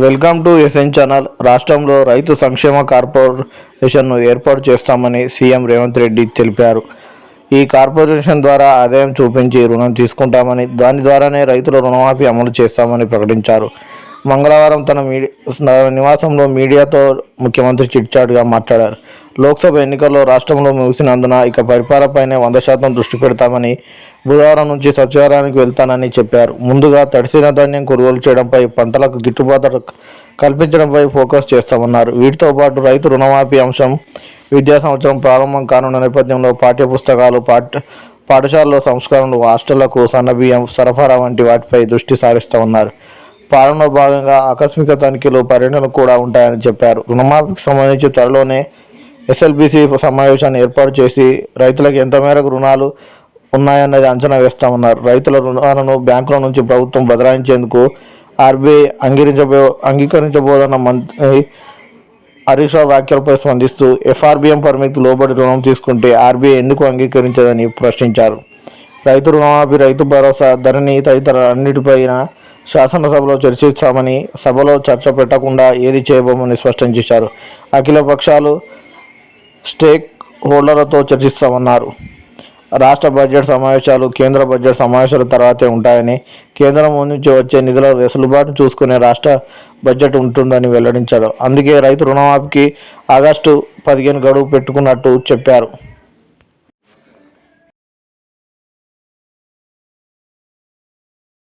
Welcome to SN channel. రాష్ట్రంలో రైతు సంక్షేమ కార్పొరేషన్ను ఏర్పాటు చేస్తామని సీఎం రేవంత్ రెడ్డి తెలిపారు. ఈ కార్పొరేషన్ ద్వారా ఆదాయం చూపించి రుణం తీసుకుంటామని దాని ద్వారానే రైతుల రుణమాఫీ అమలు చేస్తామని ప్రకటించారు. మంగళవారం తన మీడియా నివాసంలో మీడియాతో ముఖ్యమంత్రి చిట్చాటుగా మాట్లాడారు. లోక్సభ ఎన్నికల్లో రాష్ట్రంలో ముగిసినందున ఇక పరిపాలనపైనే వంద శాతం దృష్టి పెడతామని బుధవారం నుంచి సచివాలయానికి వెళ్తానని చెప్పారు. ముందుగా తడిసిన ధాన్యం కొనుగోలు చేయడంపై పంటలకు గిట్టుబాటు కల్పించడంపై ఫోకస్ చేస్తామన్నారు. వీటితో పాటు రైతు రుణమాఫీ అంశం విద్యా సంవత్సరం ప్రారంభం కానున్న నేపథ్యంలో పాఠ్య పుస్తకాలు పాఠ పాఠశాలలో సంస్కరణలు హాస్టళ్ళకు సన్నబియ్యం సరఫరా వంటి వాటిపై దృష్టి సారిస్తూ ఉన్నారు పాలనలో భాగంగా ఆకస్మిక తనిఖీలు పర్యటనలు కూడా ఉంటాయని చెప్పారు. రుణమాఫీకి సంబంధించి త్వరలోనే ఎస్ఎల్బిసి సమావేశాన్ని ఏర్పాటు చేసి రైతులకు ఎంత మేరకు రుణాలు ఉన్నాయన్నది అంచనా వేస్తామన్నారు. రైతుల రుణాలను బ్యాంకుల నుంచి ప్రభుత్వం బదలాయించేందుకు ఆర్బీఐ అంగీకరించబో అంగీకరించబోదన్న మంత్రి హరీష్ రావు వ్యాఖ్యలపై స్పందిస్తూ ఎఫ్ఆర్బిఎం పరిమితి లోబడి రుణం తీసుకుంటే ఆర్బీఐ ఎందుకు అంగీకరించదని ప్రశ్నించారు. రైతు రుణమాఫీ రైతు భరోసా ధరణి తదితర అన్నిటిపైన శాసనసభలో చర్చిస్తామని సభలో చర్చ పెట్టకుండా ఏది చేయబోమని స్పష్టం చేశారు. అఖిల పక్షాలు స్టేక్ హోల్డర్లతో చర్చిస్తామన్నారు. రాష్ట్ర బడ్జెట్ సమావేశాలు కేంద్ర బడ్జెట్ సమావేశాల తర్వాతే ఉంటాయని కేంద్రం నుంచి వచ్చే నిధుల వెసులుబాటు చూసుకునే రాష్ట్ర బడ్జెట్ ఉంటుందని వెల్లడించారు. అందుకే రైతు రుణమాఫీకి ఆగస్టు పదిహేను గడువు పెట్టుకున్నట్టు చెప్పారు.